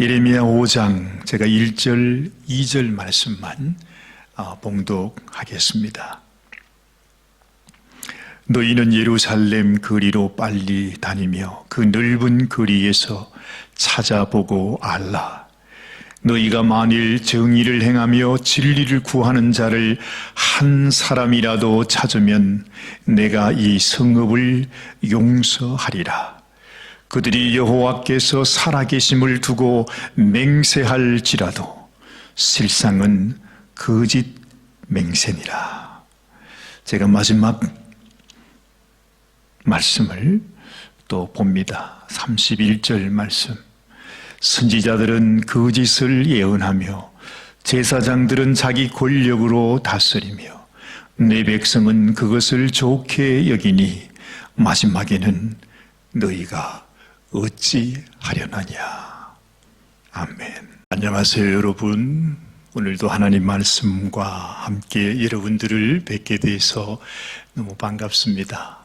예레미야 5장 제가 1절, 2절 말씀만 아, 봉독하겠습니다. 너희는 예루살렘 거리로 빨리 다니며 그 넓은 거리에서 찾아보고 알라. 너희가 만일 정의를 행하며 진리를 구하는 자를 한 사람이라도 찾으면 내가 이 성읍을 용서하리라. 그들이 여호와께서 살아계심을 두고 맹세할지라도 실상은 거짓 맹세니라. 제가 마지막 말씀을 또 봅니다. 31절 말씀. 선지자들은 거짓을 예언하며 제사장들은 자기 권력으로 다스리며 내 백성은 그것을 좋게 여기니 마지막에는 너희가 어찌 하려나냐. 아멘. 안녕하세요, 여러분. 오늘도 하나님 말씀과 함께 여러분들을 뵙게 돼서 너무 반갑습니다.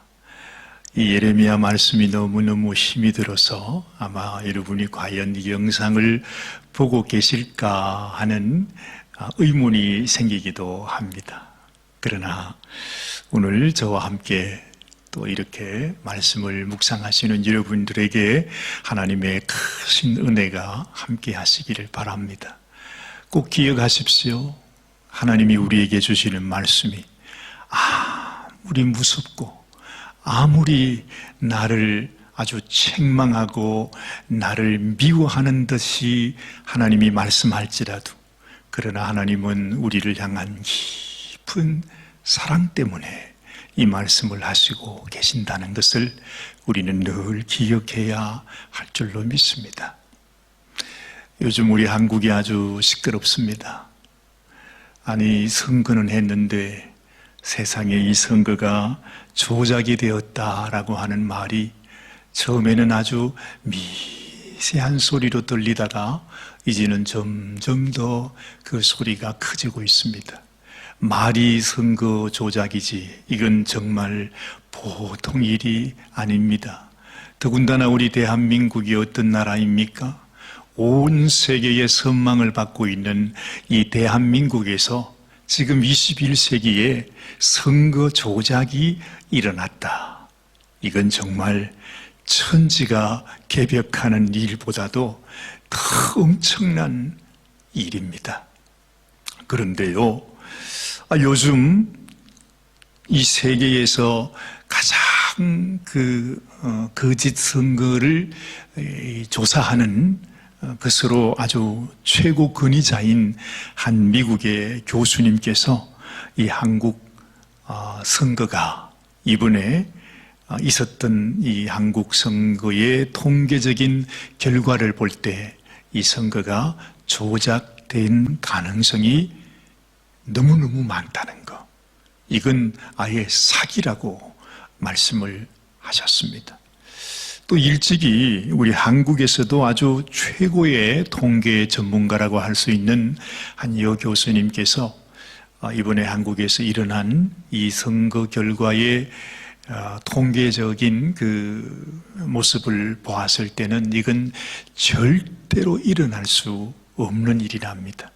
이 예레미야 말씀이 너무너무 힘이 들어서 아마 여러분이 과연 이 영상을 보고 계실까 하는 의문이 생기기도 합니다. 그러나 오늘 저와 함께 또 이렇게 말씀을 묵상하시는 여러분들에게 하나님의 크신 은혜가 함께 하시기를 바랍니다. 꼭 기억하십시오. 하나님이 우리에게 주시는 말씀이 아무리 무섭고 아무리 나를 아주 책망하고 나를 미워하는 듯이 하나님이 말씀할지라도 그러나 하나님은 우리를 향한 깊은 사랑 때문에 이 말씀을 하시고 계신다는 것을 우리는 늘 기억해야 할 줄로 믿습니다. 요즘 우리 한국이 아주 시끄럽습니다. 아니, 선거는 했는데 세상에 이 선거가 조작이 되었다라고 하는 말이 처음에는 아주 미세한 소리로 들리다가 이제는 점점 더 그 소리가 커지고 있습니다. 말이 선거 조작이지 이건 정말 보통 일이 아닙니다. 더군다나 우리 대한민국이 어떤 나라입니까? 온 세계의 선망을 받고 있는 이 대한민국에서 지금 21세기에 선거 조작이 일어났다. 이건 정말 천지가 개벽하는 일보다도 더 엄청난 일입니다. 그런데요, 아, 요즘 이 세계에서 가장 그 어, 거짓 선거를 조사하는 어, 것으로 아주 최고 권위자인 한 미국의 교수님께서 이 한국 어, 선거가 이번에 있었던 이 한국 선거의 통계적인 결과를 볼 때 이 선거가 조작된 가능성이 너무너무 많다는 것. 이건 아예 사기라고 말씀을 하셨습니다. 또 일찍이 우리 한국에서도 아주 최고의 통계 전문가라고 할 수 있는 한 여 교수님께서 이번에 한국에서 일어난 이 선거 결과의 어, 통계적인 그 모습을 보았을 때는 이건 절대로 일어날 수 없는 일이랍니다.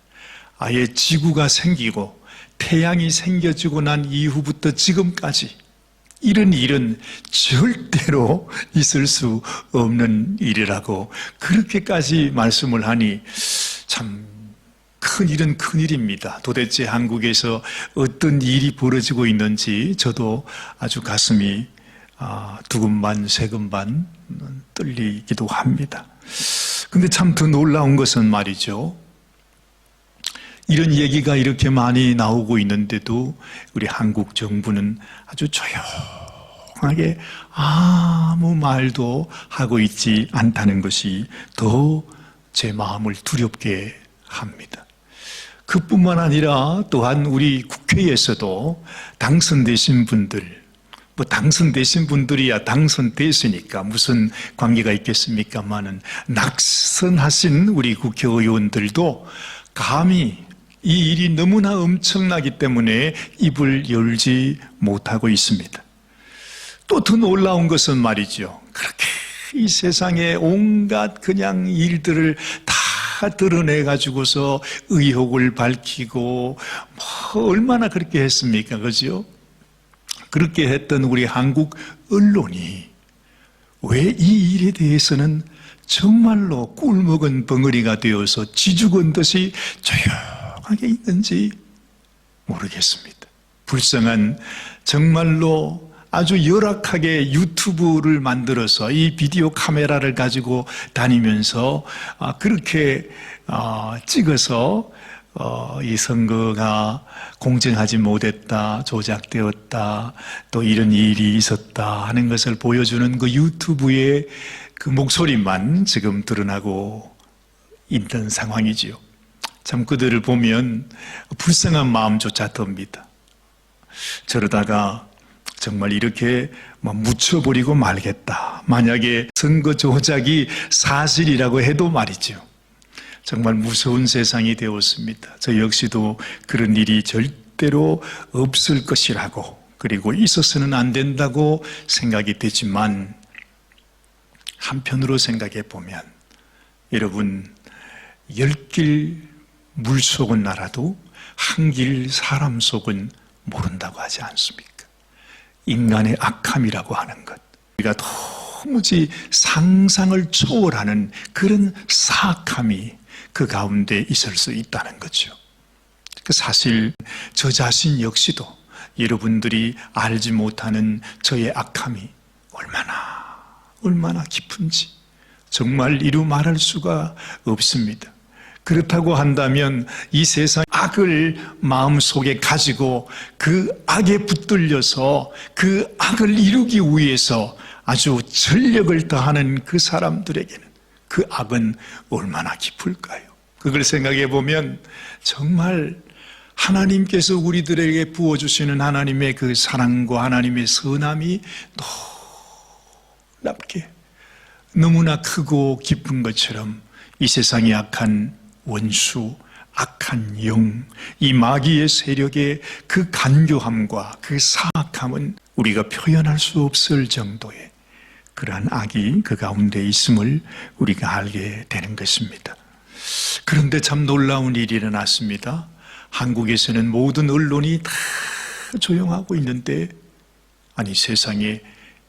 아예 지구가 생기고 태양이 생겨지고 난 이후부터 지금까지 이런 일은 절대로 있을 수 없는 일이라고 그렇게까지 말씀을 하니 참 큰일은 큰일입니다. 도대체 한국에서 어떤 일이 벌어지고 있는지 저도 아주 가슴이 아, 두근반 세근반 떨리기도 합니다. 근데 참 더 놀라운 것은 말이죠. 이런 얘기가 이렇게 많이 나오고 있는데도 우리 한국 정부는 아주 조용하게 아무 말도 하고 있지 않다는 것이 더 제 마음을 두렵게 합니다. 그뿐만 아니라 또한 우리 국회에서도 당선되신 분들, 뭐 당선되신 분들이야 당선됐으니까 무슨 관계가 있겠습니까만은 낙선하신 우리 국회의원들도 감히 이 일이 너무나 엄청나기 때문에 입을 열지 못하고 있습니다. 또 더 놀라운 것은 말이죠. 그렇게 이 세상에 온갖 그냥 일들을 다다 드러내 가지고서 의혹을 밝히고 뭐 얼마나 그렇게 했습니까? 그죠? 그렇게 했던 우리 한국 언론이 왜 이 일에 대해서는 정말로 꿀먹은 벙어리가 되어서 지죽은 듯이 조용 하게 있는지 모르겠습니다. 불쌍한 정말로 아주 열악하게 유튜브를 만들어서 이 비디오 카메라를 가지고 다니면서 아, 그렇게 어, 찍어서 어, 이 선거가 공정하지 못했다, 조작되었다, 또 이런 일이 있었다 하는 것을 보여주는 그 유튜브의 그 목소리만 지금 드러나고 있던 상황이지요. 참 그들을 보면 불쌍한 마음조차 듭니다. 저러다가 정말 이렇게 뭐 묻혀버리고 말겠다. 만약에 선거 조작이 사실이라고 해도 말이죠. 정말 무서운 세상이 되었습니다. 저 역시도 그런 일이 절대로 없을 것이라고 그리고 있어서는 안 된다고 생각이 되지만 한편으로 생각해 보면 여러분 열길 물 속은 알아도 한길 사람 속은 모른다고 하지 않습니까? 인간의 악함이라고 하는 것. 우리가 도무지 상상을 초월하는 그런 사악함이 그 가운데 있을 수 있다는 거죠. 그 사실 저 자신 역시도 여러분들이 알지 못하는 저의 악함이 얼마나 얼마나 깊은지 정말 이루 말할 수가 없습니다. 그렇다고 한다면 이 세상 악을 마음속에 가지고 그 악에 붙들려서 그 악을 이루기 위해서 아주 전력을 다하는 그 사람들에게는 그 악은 얼마나 깊을까요? 그걸 생각해 보면 정말 하나님께서 우리들에게 부어주시는 하나님의 그 사랑과 하나님의 선함이 놀랍게 너무나 크고 깊은 것처럼 이 세상의 악한 원수, 악한 영, 이 마귀의 세력의 그 간교함과 그 사악함은 우리가 표현할 수 없을 정도의 그러한 악이 그 가운데 있음을 우리가 알게 되는 것입니다. 그런데 참 놀라운 일이 일어났습니다. 한국에서는 모든 언론이 다 조용하고 있는데, 아니 세상에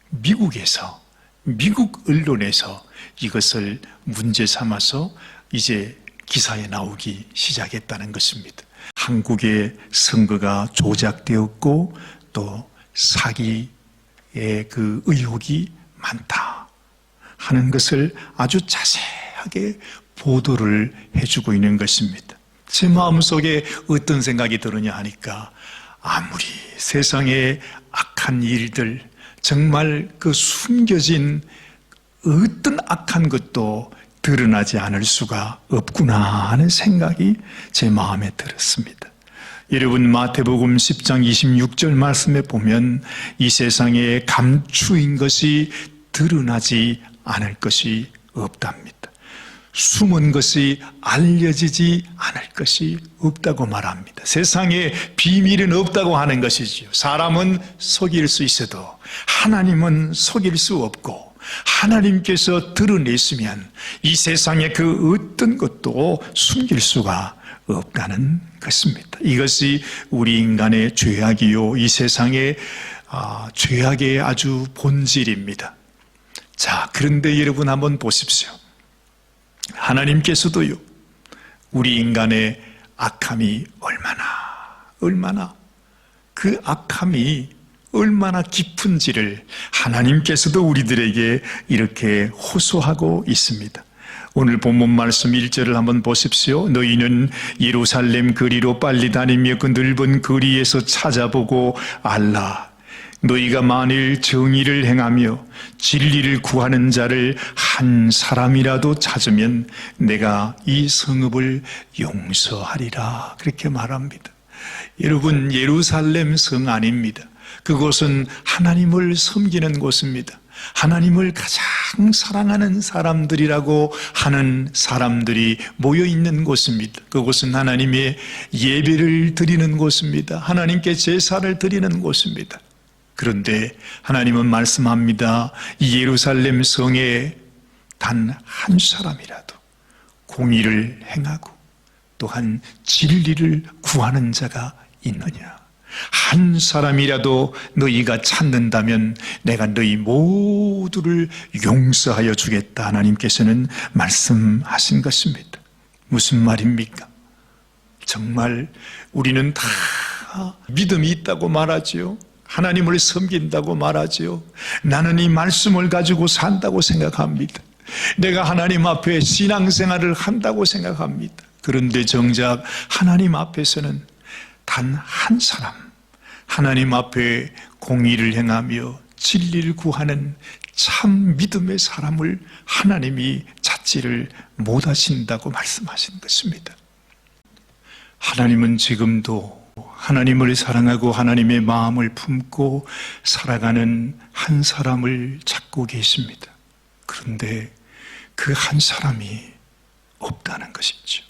미국에서, 미국 언론에서 이것을 문제 삼아서 이제 기사에 나오기 시작했다는 것입니다. 한국의 선거가 조작되었고 또 사기의 그 의혹이 많다 하는 것을 아주 자세하게 보도를 해주고 있는 것입니다. 제 마음속에 어떤 생각이 드느냐 하니까 아무리 세상의 악한 일들 정말 그 숨겨진 어떤 악한 것도 드러나지 않을 수가 없구나 하는 생각이 제 마음에 들었습니다. 여러분 마태복음 10장 26절 말씀에 보면 이 세상에 감추인 것이 드러나지 않을 것이 없답니다. 숨은 것이 알려지지 않을 것이 없다고 말합니다. 세상에 비밀은 없다고 하는 것이지요. 사람은 속일 수 있어도 하나님은 속일 수 없고 하나님께서 드러냈으면 이 세상에 그 어떤 것도 숨길 수가 없다는 것입니다. 이것이 우리 인간의 죄악이요. 이 세상의 아, 죄악의 아주 본질입니다. 자, 그런데 여러분 한번 보십시오. 하나님께서도요, 우리 인간의 악함이 얼마나, 얼마나 그 악함이 얼마나 깊은지를 하나님께서도 우리들에게 이렇게 호소하고 있습니다. 오늘 본문 말씀 1절을 한번 보십시오. 너희는 예루살렘 거리로 빨리 다니며 그 넓은 거리에서 찾아보고 알라. 너희가 만일 정의를 행하며 진리를 구하는 자를 한 사람이라도 찾으면 내가 이 성읍을 용서하리라. 그렇게 말합니다. 여러분, 예루살렘 성 아닙니다. 그곳은 하나님을 섬기는 곳입니다. 하나님을 가장 사랑하는 사람들이라고 하는 사람들이 모여 있는 곳입니다. 그곳은 하나님의 예배를 드리는 곳입니다. 하나님께 제사를 드리는 곳입니다. 그런데 하나님은 말씀합니다. 이 예루살렘 성에 단 한 사람이라도 공의를 행하고 또한 진리를 구하는 자가 있느냐? 한 사람이라도 너희가 찾는다면 내가 너희 모두를 용서하여 주겠다. 하나님께서는 말씀하신 것입니다. 무슨 말입니까? 정말 우리는 다 믿음이 있다고 말하지요. 하나님을 섬긴다고 말하지요. 나는 이 말씀을 가지고 산다고 생각합니다. 내가 하나님 앞에 신앙생활을 한다고 생각합니다. 그런데 정작 하나님 앞에서는 단 한 사람, 하나님 앞에 공의를 행하며 진리를 구하는 참 믿음의 사람을 하나님이 찾지를 못하신다고 말씀하신 것입니다. 하나님은 지금도 하나님을 사랑하고 하나님의 마음을 품고 살아가는 한 사람을 찾고 계십니다. 그런데 그 한 사람이 없다는 것이죠.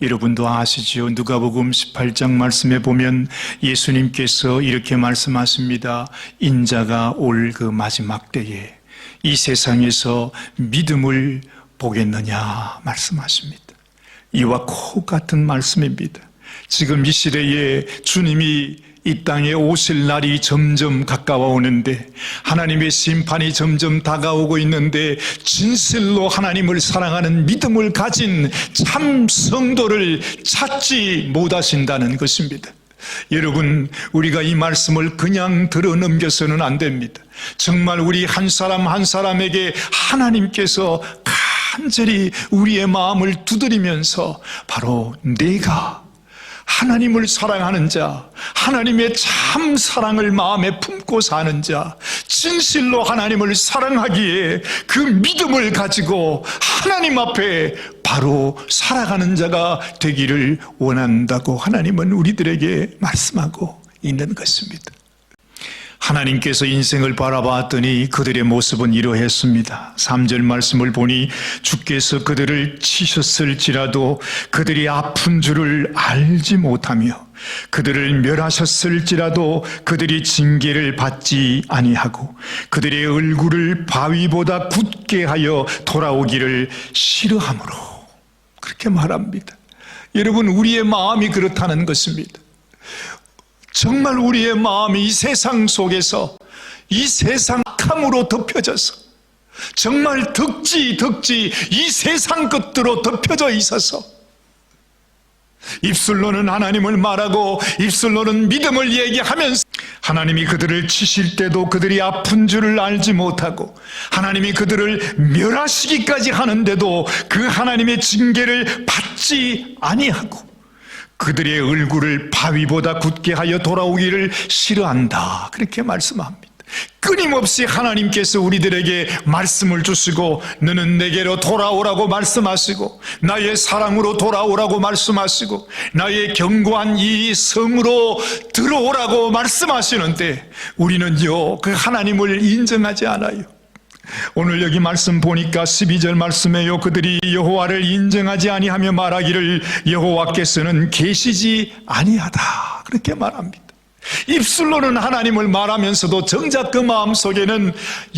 여러분도 아시지요? 누가복음 18장 말씀에 보면 예수님께서 이렇게 말씀하십니다. 인자가 올 그 마지막 때에 이 세상에서 믿음을 보겠느냐 말씀하십니다. 이와 코 같은 말씀입니다. 지금 이 시대에 주님이 이 땅에 오실 날이 점점 가까워 오는데 하나님의 심판이 점점 다가오고 있는데 진실로 하나님을 사랑하는 믿음을 가진 참 성도를 찾지 못하신다는 것입니다. 여러분, 우리가 이 말씀을 그냥 들어 넘겨서는 안 됩니다. 정말 우리 한 사람 한 사람에게 하나님께서 간절히 우리의 마음을 두드리면서 바로 내가 하나님을 사랑하는 자, 하나님의 참 사랑을 마음에 품고 사는 자, 진실로 하나님을 사랑하기에 그 믿음을 가지고 하나님 앞에 바로 살아가는 자가 되기를 원한다고 하나님은 우리들에게 말씀하고 있는 것입니다. 하나님께서 인생을 바라봤더니 그들의 모습은 이러했습니다. 3절 말씀을 보니 주께서 그들을 치셨을지라도 그들이 아픈 줄을 알지 못하며 그들을 멸하셨을지라도 그들이 징계를 받지 아니하고 그들의 얼굴을 바위보다 굳게 하여 돌아오기를 싫어함으로 그렇게 말합니다. 여러분 우리의 마음이 그렇다는 것입니다. 정말 우리의 마음이 이 세상 속에서 이 세상 악함으로 덮여져서 정말 덕지 덕지 이 세상 것들로 덮여져 있어서 입술로는 하나님을 말하고 입술로는 믿음을 얘기하면서 하나님이 그들을 치실 때도 그들이 아픈 줄을 알지 못하고 하나님이 그들을 멸하시기까지 하는데도 그 하나님의 징계를 받지 아니하고 그들의 얼굴을 바위보다 굳게 하여 돌아오기를 싫어한다. 그렇게 말씀합니다. 끊임없이 하나님께서 우리들에게 말씀을 주시고 너는 내게로 돌아오라고 말씀하시고 나의 사랑으로 돌아오라고 말씀하시고 나의 견고한 이 성으로 들어오라고 말씀하시는데 우리는요 그 하나님을 인정하지 않아요. 오늘 여기 말씀 보니까 12절 말씀에요. 그들이 여호와를 인정하지 아니하며 말하기를 여호와께서는 계시지 아니하다. 그렇게 말합니다. 입술로는 하나님을 말하면서도 정작 그 마음 속에는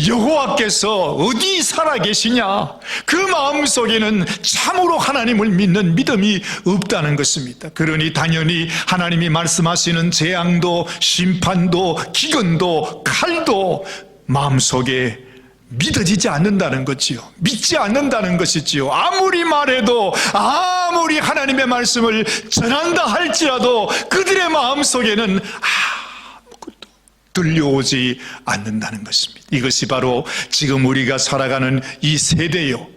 여호와께서 어디 살아 계시냐? 그 마음 속에는 참으로 하나님을 믿는 믿음이 없다는 것입니다. 그러니 당연히 하나님이 말씀하시는 재앙도 심판도 기근도 칼도 마음 속에 믿어지지 않는다는 거지요. 믿지 않는다는 것이지요. 아무리 말해도 아무리 하나님의 말씀을 전한다 할지라도 그들의 마음 속에는 아무것도 들려오지 않는다는 것입니다. 이것이 바로 지금 우리가 살아가는 이 세대요.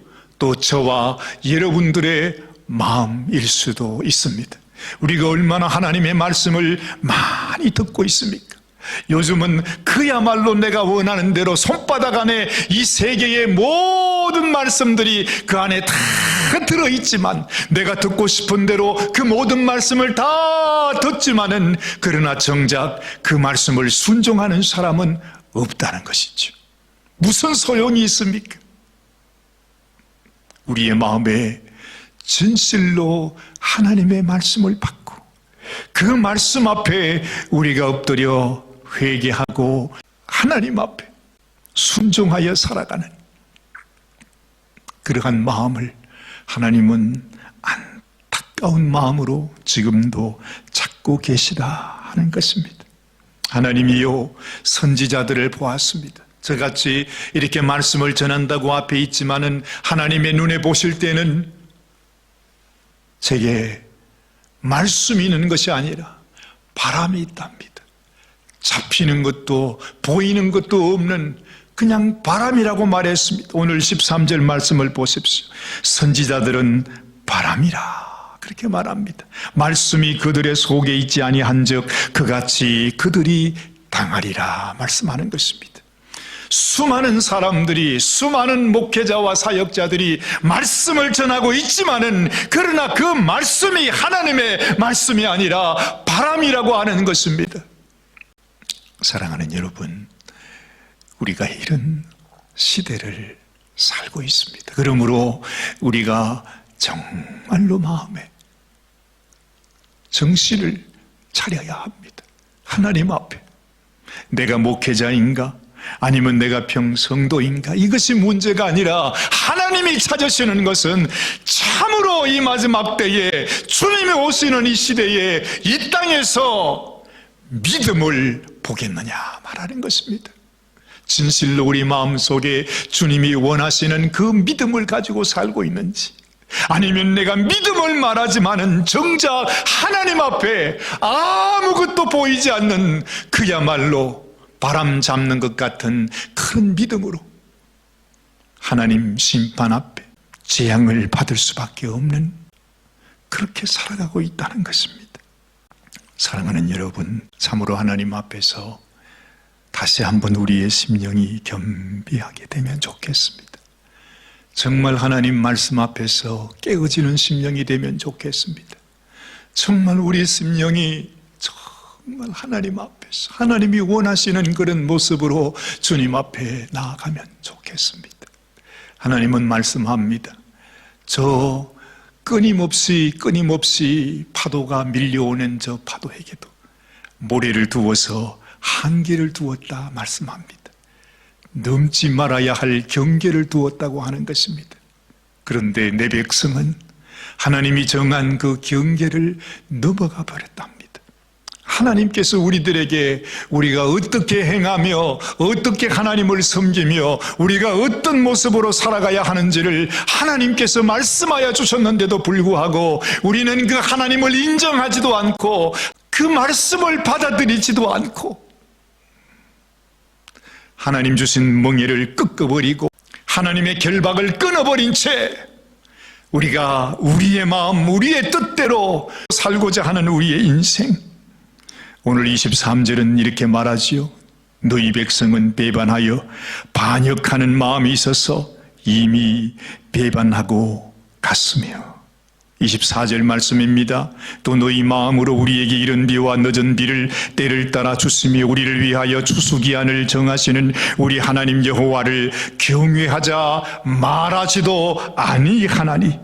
또 저와 여러분들의 마음일 수도 있습니다. 우리가 얼마나 하나님의 말씀을 많이 듣고 있습니까? 요즘은 그야말로 내가 원하는 대로 손바닥 안에 이 세계의 모든 말씀들이 그 안에 다 들어있지만 내가 듣고 싶은 대로 그 모든 말씀을 다 듣지만은 그러나 정작 그 말씀을 순종하는 사람은 없다는 것이죠. 무슨 소용이 있습니까? 우리의 마음에 진실로 하나님의 말씀을 받고 그 말씀 앞에 우리가 엎드려 회개하고 하나님 앞에 순종하여 살아가는 그러한 마음을 하나님은 안타까운 마음으로 지금도 찾고 계시다 하는 것입니다. 하나님이요 선지자들을 보았습니다. 저같이 이렇게 말씀을 전한다고 앞에 있지만은 하나님의 눈에 보실 때는 제게 말씀이 있는 것이 아니라 바람이 있답니다. 잡히는 것도 보이는 것도 없는 그냥 바람이라고 말했습니다. 오늘 13절 말씀을 보십시오. 선지자들은 바람이라 그렇게 말합니다. 말씀이 그들의 속에 있지 아니한즉 그같이 그들이 당하리라 말씀하는 것입니다. 수많은 사람들이 수많은 목회자와 사역자들이 말씀을 전하고 있지만은 그러나 그 말씀이 하나님의 말씀이 아니라 바람이라고 하는 것입니다. 사랑하는 여러분, 우리가 이런 시대를 살고 있습니다. 그러므로 우리가 정말로 마음에 정신을 차려야 합니다. 하나님 앞에. 내가 목회자인가? 아니면 내가 평성도인가? 이것이 문제가 아니라 하나님이 찾으시는 것은 참으로 이 마지막 때에 주님이 오시는 이 시대에 이 땅에서 믿음을 보겠느냐 말하는 것입니다. 진실로 우리 마음속에 주님이 원하시는 그 믿음을 가지고 살고 있는지 아니면 내가 믿음을 말하지만은 정작 하나님 앞에 아무것도 보이지 않는 그야말로 바람 잡는 것 같은 큰 믿음으로 하나님 심판 앞에 재앙을 받을 수밖에 없는 그렇게 살아가고 있다는 것입니다. 사랑하는 여러분, 참으로 하나님 앞에서 다시 한번 우리의 심령이 겸비하게 되면 좋겠습니다. 정말 하나님 말씀 앞에서 깨어지는 심령이 되면 좋겠습니다. 정말 우리 심령이 정말 하나님 앞에서 하나님이 원하시는 그런 모습으로 주님 앞에 나아가면 좋겠습니다. 하나님은 말씀합니다. 저 끊임없이 끊임없이 파도가 밀려오는 저 파도에게도 모래를 두어서 한계를 두었다 말씀합니다. 넘지 말아야 할 경계를 두었다고 하는 것입니다. 그런데 내 백성은 하나님이 정한 그 경계를 넘어가 버렸답니다. 하나님께서 우리들에게 우리가 어떻게 행하며 어떻게 하나님을 섬기며 우리가 어떤 모습으로 살아가야 하는지를 하나님께서 말씀하여 주셨는데도 불구하고 우리는 그 하나님을 인정하지도 않고 그 말씀을 받아들이지도 않고 하나님 주신 멍에를 끄끄버리고 하나님의 결박을 끊어버린 채 우리가 우리의 마음, 우리의 뜻대로 살고자 하는 우리의 인생. 오늘 23절은 이렇게 말하지요. 너희 백성은 배반하여 반역하는 마음이 있어서 이미 배반하고 갔으며 24절 말씀입니다. 또 너희 마음으로 우리에게 이른 비와 늦은 비를 때를 따라 주시며 우리를 위하여 추수기한을 정하시는 우리 하나님 여호와를 경외하자 말하지도 아니하나니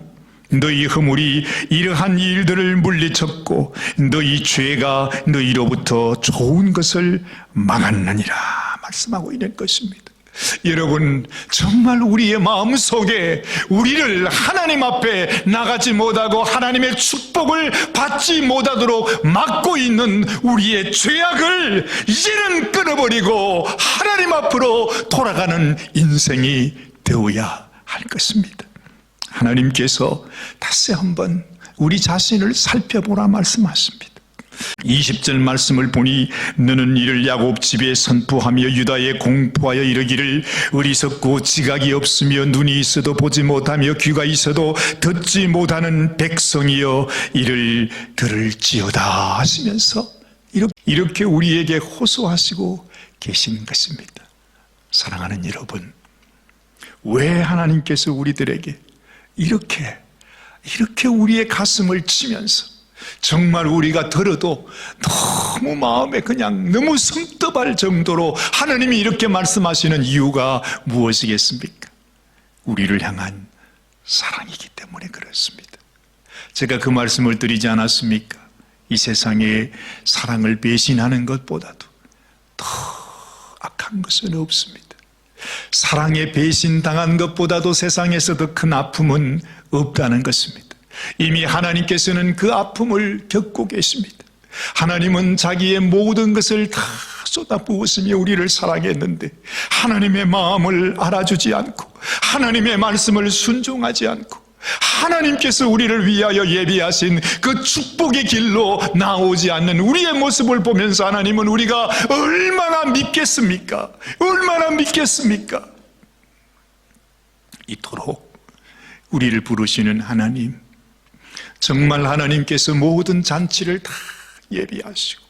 너희 허물이 이러한 일들을 물리쳤고 너희 죄가 너희로부터 좋은 것을 막았느니라 말씀하고 있는 것입니다. 여러분 정말 우리의 마음 속에 우리를 하나님 앞에 나가지 못하고 하나님의 축복을 받지 못하도록 막고 있는 우리의 죄악을 이제는 끊어버리고 하나님 앞으로 돌아가는 인생이 되어야 할 것입니다. 하나님께서 다시 한번 우리 자신을 살펴보라 말씀하십니다. 20절 말씀을 보니 너는 이를 야곱 집에 선포하며 유다에 공포하여 이르기를 어리석고 지각이 없으며 눈이 있어도 보지 못하며 귀가 있어도 듣지 못하는 백성이여 이를 들을지어다 하시면서 이렇게 우리에게 호소하시고 계신 것입니다. 사랑하는 여러분, 왜 하나님께서 우리들에게 이렇게 이렇게 우리의 가슴을 치면서 정말 우리가 들어도 너무 마음에 그냥 너무 성급할 정도로 하나님이 이렇게 말씀하시는 이유가 무엇이겠습니까? 우리를 향한 사랑이기 때문에 그렇습니다. 제가 그 말씀을 드리지 않았습니까? 이 세상에 사랑을 배신하는 것보다도 더 악한 것은 없습니다. 사랑에 배신당한 것보다도 세상에서 더 큰 아픔은 없다는 것입니다. 이미 하나님께서는 그 아픔을 겪고 계십니다. 하나님은 자기의 모든 것을 다 쏟아부었으며 우리를 사랑했는데 하나님의 마음을 알아주지 않고 하나님의 말씀을 순종하지 않고 하나님께서 우리를 위하여 예비하신 그 축복의 길로 나오지 않는 우리의 모습을 보면서 하나님은 우리가 얼마나 믿겠습니까? 얼마나 믿겠습니까? 이토록 우리를 부르시는 하나님, 정말 하나님께서 모든 잔치를 다 예비하시고,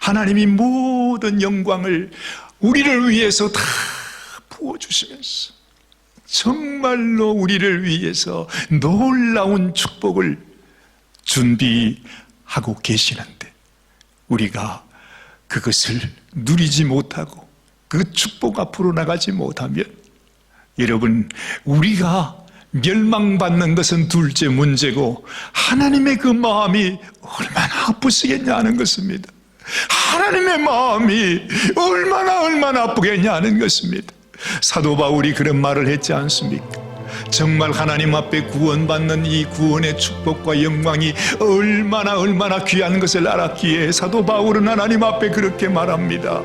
하나님이 모든 영광을 우리를 위해서 다 부어주시면서, 정말로 우리를 위해서 놀라운 축복을 준비하고 계시는데, 우리가 그것을 누리지 못하고, 그 축복 앞으로 나가지 못하면, 여러분, 우리가 멸망받는 것은 둘째 문제고, 하나님의 그 마음이 얼마나 아프시겠냐는 것입니다. 하나님의 마음이 얼마나 얼마나 아프겠냐는 것입니다. 사도 바울이 그런 말을 했지 않습니까? 정말 하나님 앞에 구원받는 이 구원의 축복과 영광이 얼마나 얼마나 귀한 것을 알았기에 사도 바울은 하나님 앞에 그렇게 말합니다.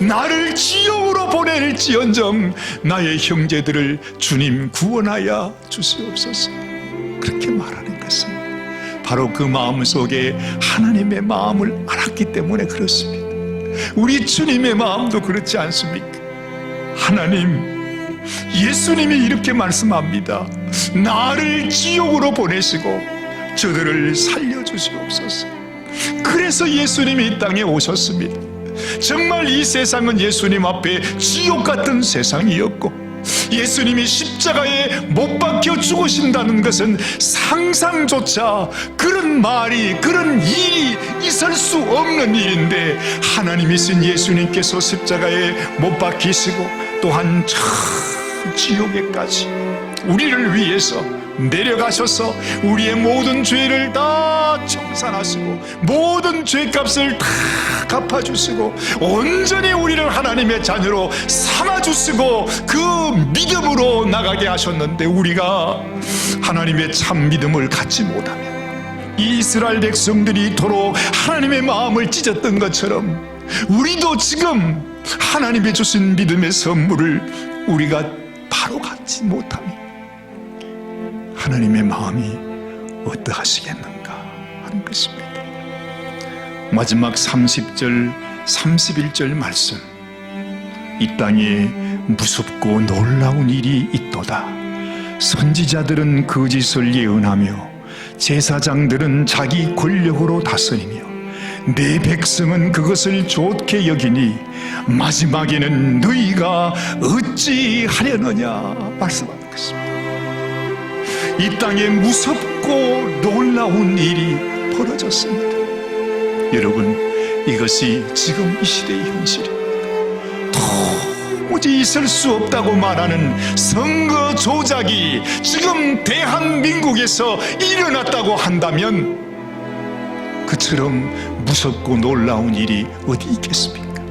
나를 지옥으로 보낼지언정 나의 형제들을 주님 구원하여 주시옵소서. 그렇게 말하는 것입니다. 바로 그 마음 속에 하나님의 마음을 알았기 때문에 그렇습니다. 우리 주님의 마음도 그렇지 않습니까? 하나님, 예수님이 이렇게 말씀합니다. 나를 지옥으로 보내시고 저들을 살려주시옵소서. 그래서 예수님이 이 땅에 오셨습니다. 정말 이 세상은 예수님 앞에 지옥 같은 세상이었고, 예수님이 십자가에 못 박혀 죽으신다는 것은 상상조차 그런 말이, 그런 일이 있을 수 없는 일인데, 하나님이신 예수님께서 십자가에 못 박히시고, 또한 저 지옥에까지 우리를 위해서 내려가셔서 우리의 모든 죄를 다 청산하시고 모든 죄값을 다 갚아주시고 온전히 우리를 하나님의 자녀로 삼아주시고 그 믿음으로 나가게 하셨는데 우리가 하나님의 참 믿음을 갖지 못하면 이 이스라엘 백성들이 이토록 하나님의 마음을 찢었던 것처럼 우리도 지금 하나님의 주신 믿음의 선물을 우리가 바로 갖지 못하면 하나님의 마음이 어떠하시겠는가 하는 것입니다. 마지막 30절, 31절 말씀. 이 땅에 무섭고 놀라운 일이 있도다. 선지자들은 거짓을 예언하며 제사장들은 자기 권력으로 다스리며 내 백성은 그것을 좋게 여기니 마지막에는 너희가 어찌 하려느냐 말씀하는 것입니다. 이 땅에 무섭고 놀라운 일이 벌어졌습니다. 여러분, 이것이 지금 이 시대의 현실입니다. 도무지 있을 수 없다고 말하는 선거 조작이 지금 대한민국에서 일어났다고 한다면 그처럼 무섭고 놀라운 일이 어디 있겠습니까?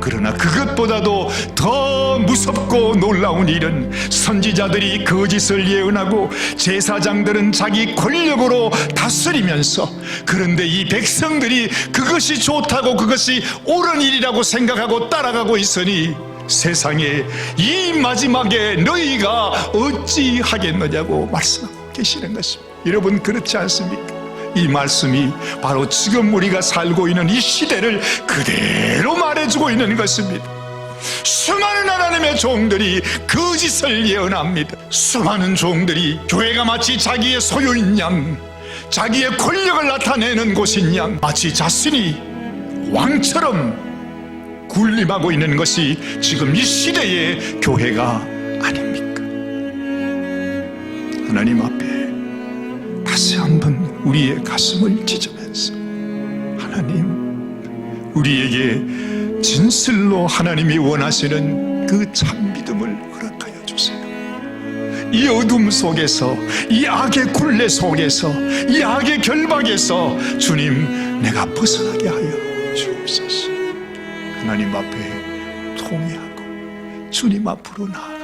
그러나 그것보다도 더 무섭고 놀라운 일은 선지자들이 거짓을 예언하고 제사장들은 자기 권력으로 다스리면서 그런데 이 백성들이 그것이 좋다고 그것이 옳은 일이라고 생각하고 따라가고 있으니 세상에 이 마지막에 너희가 어찌 하겠느냐고 말씀하고 계시는 것입니다. 여러분 그렇지 않습니까? 이 말씀이 바로 지금 우리가 살고 있는 이 시대를 그대로 말해주고 있는 것입니다. 수많은 하나님의 종들이 거짓을 예언합니다. 수많은 종들이 교회가 마치 자기의 소유인 양, 자기의 권력을 나타내는 곳인 양, 마치 자신이 왕처럼 군림하고 있는 것이 지금 이 시대의 교회가 아닙니까? 하나님 앞에 다시 한번 우리의 가슴을 찢으면서 하나님 우리에게 진실로 하나님이 원하시는 그 참 믿음을 허락하여 주세요. 이 어둠 속에서 이 악의 굴레 속에서 이 악의 결박에서 주님 내가 벗어나게 하여 주옵소서. 하나님 앞에 통회하고 주님 앞으로 나아가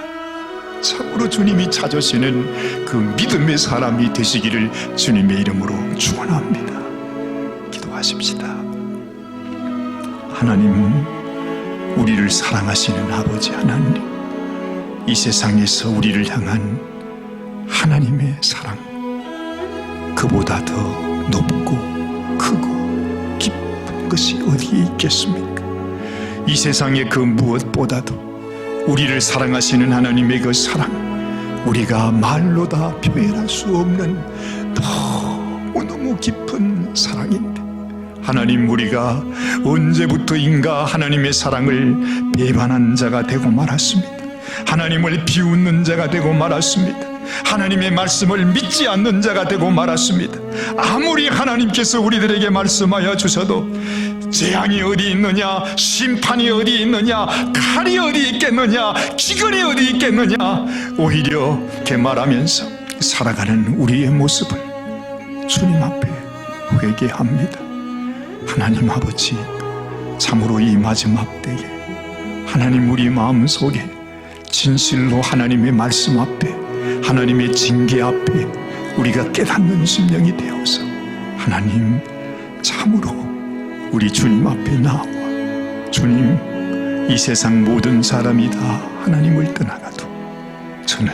참으로 주님이 찾으시는 그 믿음의 사람이 되시기를 주님의 이름으로 축원합니다. 기도하십시다. 하나님, 우리를 사랑하시는 아버지 하나님, 이 세상에서 우리를 향한 하나님의 사랑, 그보다 더 높고 크고 깊은 것이 어디에 있겠습니까? 이 세상의 그 무엇보다도 우리를 사랑하시는 하나님의 그 사랑, 우리가 말로 다 표현할 수 없는 너무너무 깊은 사랑인데, 하나님 우리가 언제부터인가 하나님의 사랑을 배반한 자가 되고 말았습니다. 하나님을 비웃는 자가 되고 말았습니다. 하나님의 말씀을 믿지 않는 자가 되고 말았습니다. 아무리 하나님께서 우리들에게 말씀하여 주셔도 재앙이 어디 있느냐, 심판이 어디 있느냐, 칼이 어디 있겠느냐, 기근이 어디 있겠느냐, 오히려 이렇게 말하면서 살아가는 우리의 모습을 주님 앞에 회개합니다. 하나님 아버지, 참으로 이 마지막 때에 하나님 우리 마음 속에 진실로 하나님의 말씀 앞에 하나님의 징계 앞에 우리가 깨닫는 심령이 되어서 하나님 참으로 우리 주님 앞에 나와 주님 이 세상 모든 사람이 다 하나님을 떠나가도 저는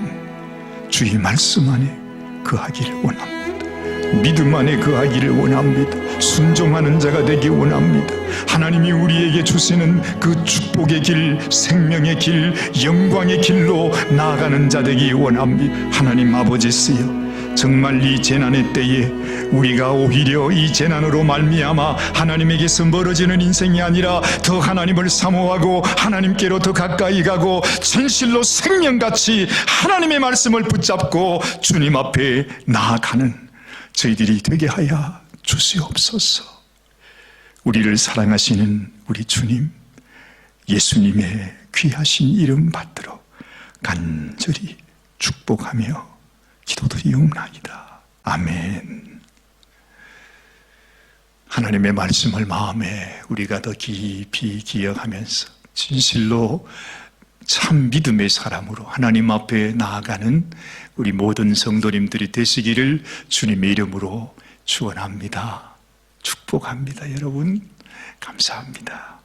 주의 말씀 안에 거하기를 원합니다. 믿음 안에 거하기를 원합니다. 순종하는 자가 되기 원합니다. 하나님이 우리에게 주시는 그 축복의 길, 생명의 길, 영광의 길로 나아가는 자 되기 원합니다. 하나님 아버지 쓰여 정말 이 재난의 때에 우리가 오히려 이 재난으로 말미암아 하나님에게서 멀어지는 인생이 아니라 더 하나님을 사모하고 하나님께로 더 가까이 가고 진실로 생명같이 하나님의 말씀을 붙잡고 주님 앞에 나아가는 저희들이 되게 하여 주시옵소서. 우리를 사랑하시는 우리 주님, 예수님의 귀하신 이름 받들어 간절히 축복하며 기도드리옵나이다. 아멘. 하나님의 말씀을 마음에 우리가 더 깊이 기억하면서 진실로 참 믿음의 사람으로 하나님 앞에 나아가는 우리 모든 성도님들이 되시기를 주님의 이름으로 축원합니다. 축복합니다. 여러분 감사합니다.